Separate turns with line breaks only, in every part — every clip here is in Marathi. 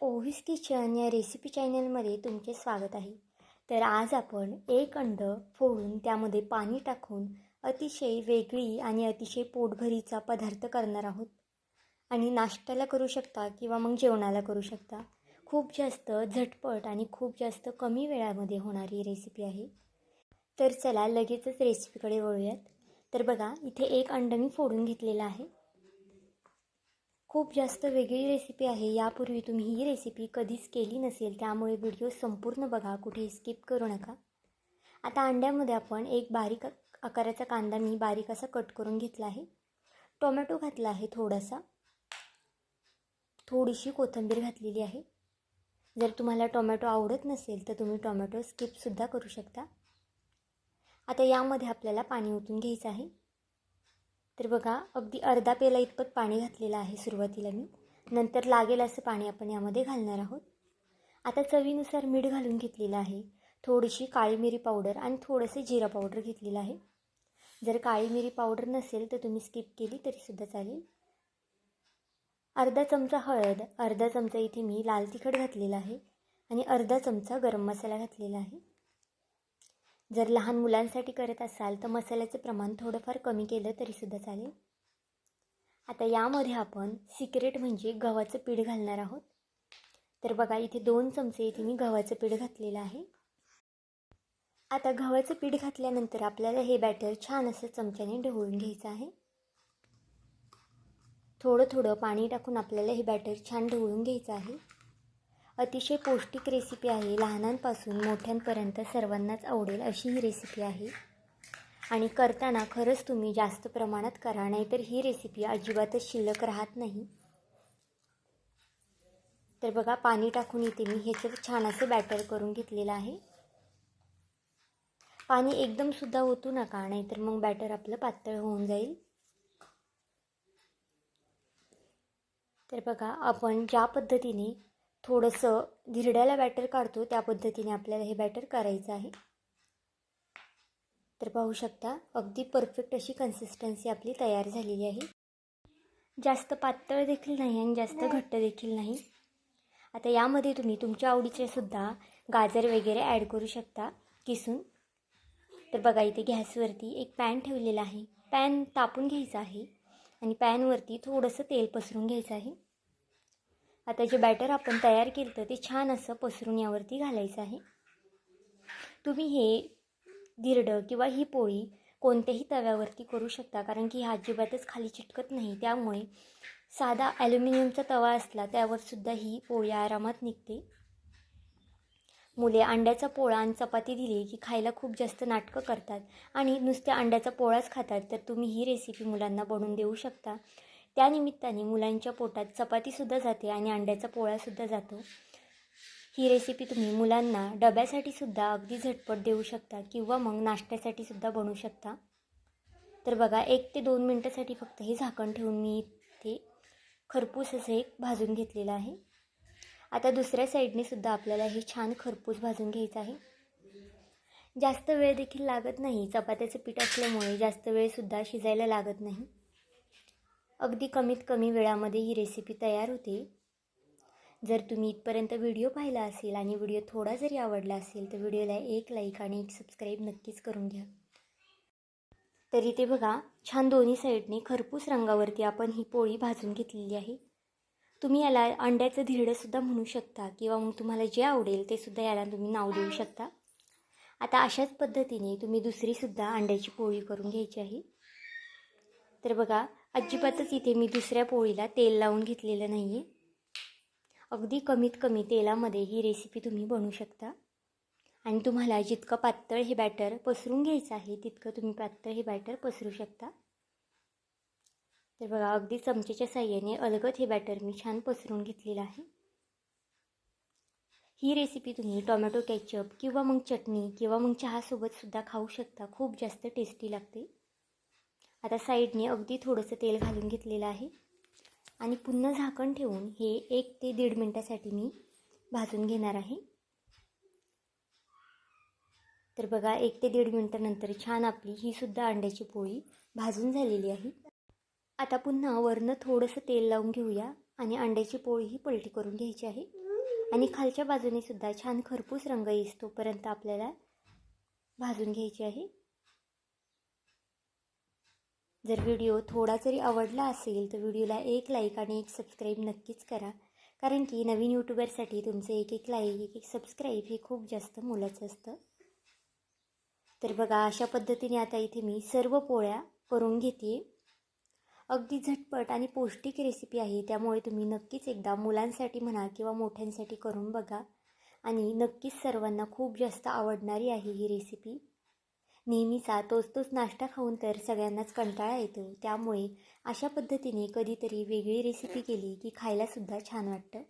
ओहिस किचन या रेसिपी चॅनलमध्ये तुमचे स्वागत आहे. तर आज आपण एक अंड फोडून त्यामध्ये पाणी टाकून अतिशय वेगळी आणि अतिशय पोटभरीचा पदार्थ करणार आहोत. आणि नाश्त्याला करू शकता किंवा मग जेवणाला करू शकता. खूप जास्त झटपट आणि खूप जास्त कमी वेळामध्ये होणारी रेसिपी आहे. तर चला लगेचच रेसिपीकडे वळूयात. तर बघा इथे एक अंड मी फोडून घेतलेलं आहे. खूप जास्त वेगळी रेसिपी आहे. यापूर्वी तुम्ही ही रेसिपी कधीच केली नसेल त्यामुळे व्हिडिओ संपूर्ण बघा. कुठे स्किप करू नका. आता अंड्यामध्ये आपण एक बारीक आकाराचा कांदा मी बारीक असा कट करून घेतला आहे. टोमॅटो घातला आहे थोडासा. थोडीशी कोथिंबीर घातलेली आहे. जर तुम्हाला टोमॅटो आवडत नसेल तर तुम्ही टोमॅटो स्किपसुद्धा करू शकता. आता यामध्ये आपल्याला पाणी ओतून घ्यायचं आहे. तर बघा अगदी अर्धा पेला इतपत पाणी घातलेलं आहे सुरुवातीला मी. नंतर लागेल असं पाणी आपण यामध्ये घालणार आहोत. आता चवीनुसार मीठ घालून घेतलेलं आहे. थोडीशी काळी मिरी पावडर आणि थोडंसं जिरा पावडर घेतलेलं आहे. जर काळी मिरी पावडर नसेल तर तुम्ही स्किप केली तरीसुद्धा चालेल. अर्धा चमचा हळद अर्धा चमचा इथे मी लाल तिखट घातलेला आहे आणि अर्धा चमचा गरम मसाला घातलेला आहे. जर लहान मुलांसाठी करत असाल तर मसाल्याचं प्रमाण थोडंफार कमी केलं तरीसुद्धा चालेल. आता यामध्ये आपण सिक्रेट म्हणजे गव्हाचं पीठ घालणार आहोत. तर बघा इथे दोन चमचे इथे मी गव्हाचं पीठ घातलेलं आहे. आता गव्हाचं पीठ घातल्यानंतर आपल्याला हे बॅटर छान असं चमच्याने ढवळून घ्यायचं आहे. थोडं थोडं पाणी टाकून आपल्याला हे बॅटर छान ढवळून घ्यायचं आहे. अतिशय पौष्टिक रेसिपी आहे. लहानांपासून मोठ्यांपर्यंत सर्वांनाच आवडेल अशी ही रेसिपी आहे. आणि करताना खरंच तुम्ही जास्त प्रमाणात करा नाहीतर ही रेसिपी अजिबातच शिल्लक राहत नाही. तर बघा पाणी टाकून इथे मी ह्याचं छान असं बॅटर करून घेतलेलं आहे. पाणी एकदमसुद्धा ओतू नका नाहीतर मग बॅटर आपलं पातळ होऊन जाईल. तर बघा आपण ज्या पद्धतीने थोडंसं धिरड्याला बॅटर काढतो. त्या पद्धतीने आपल्याला हे बॅटर करायचं आहे. तर पाहू शकता अगदी परफेक्ट अशी कन्सिस्टन्सी आपली तयार झालेली आहे. जास्त पातळ देखील नाही आणि जास्त घट्ट देखील नाही. आता यामध्ये तुम्ही तुमच्या आवडीचे सुद्धा गाजर वगैरे ॲड करू शकता. किसून. तर बघा इथे गॅसवरती एक पॅन ठेवलेला आहे. पॅन तापून घ्यायचा आहे. आणि पॅनवरती थोडंसं तेल पसरून घ्यायचं आहे. आता जे बॅटर आपण तयार केलं तर ते छान असं पसरून यावरती घालायचं आहे. तुम्ही हे धिरडं किंवा ही पोळी कोणत्याही तव्यावरती करू शकता कारण की हा अजिबातच खाली चिटकत नाही. त्यामुळे साधा ॲल्युमिनियमचा तवा असला त्यावरसुद्धा ही पोळी आरामात निघते. मुले अंड्याचा पोळा आणि चपाती दिली की खायला खूप जास्त नाटकं करतात आणि नुसत्या अंड्याचा पोळाच खातात तर तुम्ही ही रेसिपी मुलांना बनवून देऊ शकता. त्यानिमित्ताने मुलांच्या पोटात चपातीसुद्धा जाते आणि अंड्याचा पोळासुद्धा जातो. ही रेसिपी तुम्ही मुलांना डब्यासाठीसुद्धा अगदी झटपट देऊ शकता किंवा मग नाश्त्यासाठी सुद्धा बनवू शकता. तर बघा एक ते दोन मिनटासाठी फक्त हे झाकण ठेवून मी ते खरपूस असं एक भाजून घेतलेलं आहे. आता दुसऱ्या साईडने सुद्धा आपल्याला हे छान खरपूस भाजून घ्यायचं आहे. जास्त वेळ देखील लागत नाही. चपात्याचं पीठ असल्यामुळे जास्त वेळसुद्धा शिजायला लागत नाही. अगदी कमीत कमी वेळामध्ये ही रेसिपी तयार होते. जर तुम्ही इथपर्यंत व्हिडिओ पाहिला असेल आणि व्हिडिओ थोडा जरी आवडला असेल तर व्हिडिओला एक लाईक आणि एक सबस्क्राईब नक्कीच करून घ्या. तरी ते बघा छान दोन्ही साईडने खरपूस रंगावरती आपण ही पोळी भाजून घेतलेली आहे. तुम्ही याला अंड्याचं धिरडंसुद्धा म्हणू शकता किंवा मग तुम्हाला जे आवडेल ते सुद्धा याला तुम्ही नाव देऊ शकता. आता अशाच पद्धतीने तुम्ही दुसरीसुद्धा अंड्याची पोळी करून घ्यायची आहे. तर बघा अजिबातच इथे मी दुसऱ्या पोळीला तेल लावून घेतलेलं नाही आहे अगदी कमीत कमी तेलामध्ये ही रेसिपी तुम्ही बनवू शकता. आणि तुम्हाला जितकं पातळ हे बॅटर पसरून घ्यायचं आहे तितकं तुम्ही पातळ हे बॅटर पसरू शकता. तर बघा अगदी चमचेच्या साह्याने अलगद हे बॅटर मी छान पसरून घेतलेलं आहे. ही रेसिपी तुम्ही टोमॅटो कॅचअप किंवा मग चटणी किंवा मग चहासोबतसुद्धा खाऊ शकता. खूप जास्त टेस्टी लागते. आता साईडने अगदी थोडंसं तेल घालून घेतलेलं आहे. आणि पुन्हा झाकण ठेवून हे एक ते दीड मिनटासाठी मी भाजून घेणार आहे. तर बघा एक ते दीड मिनटानंतर छान आपली ही सुद्धा अंड्याची पोळी भाजून झालेली आहे. आता पुन्हा वरनं थोडंसं तेल लावून घेऊया आणि अंड्याची पोळी ही पलटी करून घ्यायची आहे. आणि खालच्या बाजूने सुद्धा छान खरपूस रंग येईस तोपर्यंत आपल्याला भाजून घ्यायची आहे. जर व्हिडिओ थोडा जरी आवडला असेल तर व्हिडिओला एक लाईक आणि एक सबस्क्राईब नक्कीच करा. कारण की नवीन यूट्यूबरसाठी तुमचे एक एक लाईक एक एक सबस्क्राईब हे खूप जास्त मोलाचं असतं. तर बघा अशा पद्धतीने आता इथे मी सर्व पोळ्या करून घेते अगदी झटपट आणि पौष्टिक रेसिपी आहे त्यामुळे तुम्ही नक्कीच एकदा मुलांसाठी म्हणा किंवा मोठ्यांसाठी करून बघा. आणि नक्कीच सर्वांना खूप जास्त आवडणारी आहे ही रेसिपी नेहमीचा तोच तोच नाश्ता खाऊन तर सगळ्यांनाच कंटाळा येतो. त्यामुळे अशा पद्धतीने कधीतरी वेगळी रेसिपी केली की खायलासुद्धा छान वाटतं.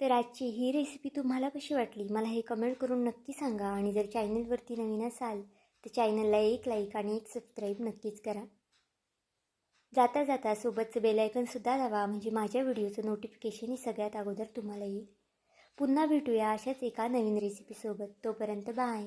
तर आजची ही रेसिपी तुम्हाला कशी वाटली? मला हे कमेंट करून नक्की सांगा आणि जर चॅनलवरती नवीन असाल तर चॅनलला एक लाईक आणि एक सबस्क्राईब नक्कीच करा. जाता जाता सोबतचं बेलायकनसुद्धा दाबा म्हणजे माझ्या व्हिडिओचं नोटिफिकेशन ही सगळ्यात अगोदर तुम्हाला येईल. पुन्हा भेटूया अशाच एका नवीन रेसिपीसोबत तोपर्यंत बाय